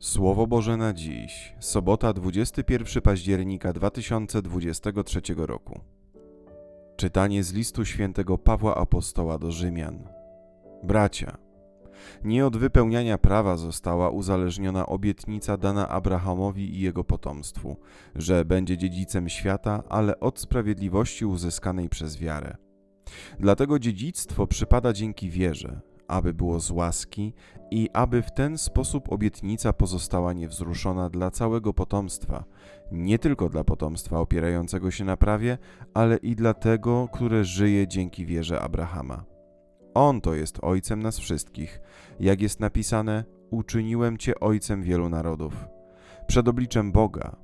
Słowo Boże na dziś, sobota 21 października 2023 roku. Czytanie z listu świętego Pawła Apostoła do Rzymian. Bracia, nie od wypełniania prawa została uzależniona obietnica dana Abrahamowi i jego potomstwu, że będzie dziedzicem świata, ale od sprawiedliwości uzyskanej przez wiarę. Dlatego dziedzictwo przypada dzięki wierze, aby było z łaski i aby w ten sposób obietnica pozostała niewzruszona dla całego potomstwa, nie tylko dla potomstwa opierającego się na prawie, ale i dla tego, które żyje dzięki wierze Abrahama. On to jest ojcem nas wszystkich, jak jest napisane: Uczyniłem cię ojcem wielu narodów. Przed obliczem Boga.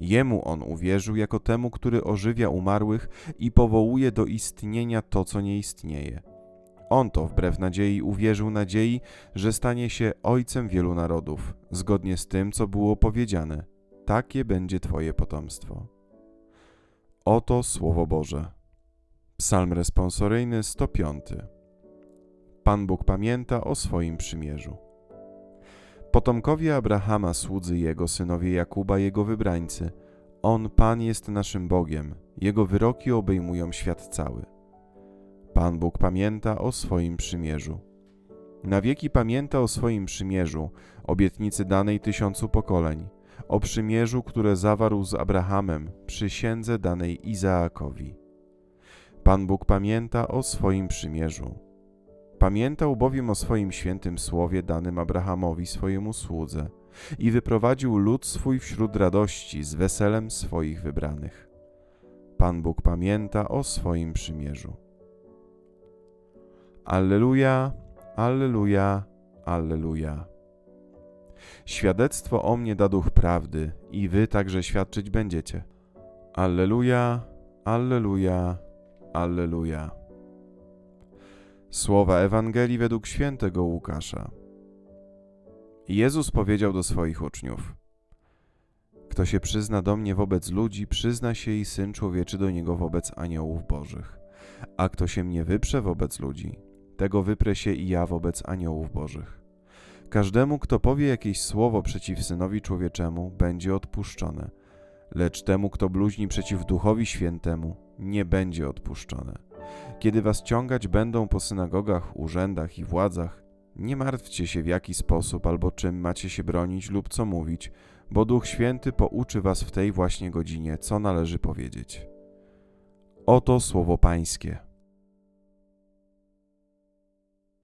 Jemu on uwierzył jako temu, który ożywia umarłych i powołuje do istnienia to, co nie istnieje. On to wbrew nadziei uwierzył nadziei, że stanie się ojcem wielu narodów, zgodnie z tym, co było powiedziane: Takie będzie Twoje potomstwo. Oto Słowo Boże. Psalm responsoryjny 105. Pan Bóg pamięta o swoim przymierzu. Potomkowie Abrahama, słudzy jego, synowie Jakuba, jego wybrańcy. On, Pan, jest naszym Bogiem, jego wyroki obejmują świat cały. Pan Bóg pamięta o swoim przymierzu. Na wieki pamięta o swoim przymierzu, obietnicy danej tysiącu pokoleń, o przymierzu, które zawarł z Abrahamem, przysiędze danej Izaakowi. Pan Bóg pamięta o swoim przymierzu. Pamiętał bowiem o swoim świętym słowie danym Abrahamowi swojemu słudze i wyprowadził lud swój wśród radości z weselem swoich wybranych. Pan Bóg pamięta o swoim przymierzu. Alleluja, Alleluja, Alleluja. Świadectwo o mnie da duch prawdy i wy także świadczyć będziecie. Alleluja, Alleluja, Alleluja. Słowa Ewangelii według świętego Łukasza. Jezus powiedział do swoich uczniów: Kto się przyzna do mnie wobec ludzi, przyzna się i syn człowieczy do niego wobec aniołów bożych. A kto się mnie wyprze wobec ludzi, tego wyprę się i ja wobec aniołów bożych. Każdemu, kto powie jakieś słowo przeciw synowi człowieczemu, będzie odpuszczone, lecz temu, kto bluźni przeciw duchowi świętemu, nie będzie odpuszczone. Kiedy was ciągać będą po synagogach, urzędach i władzach, nie martwcie się w jaki sposób albo czym macie się bronić lub co mówić, bo Duch Święty pouczy was w tej właśnie godzinie, co należy powiedzieć. Oto słowo Pańskie.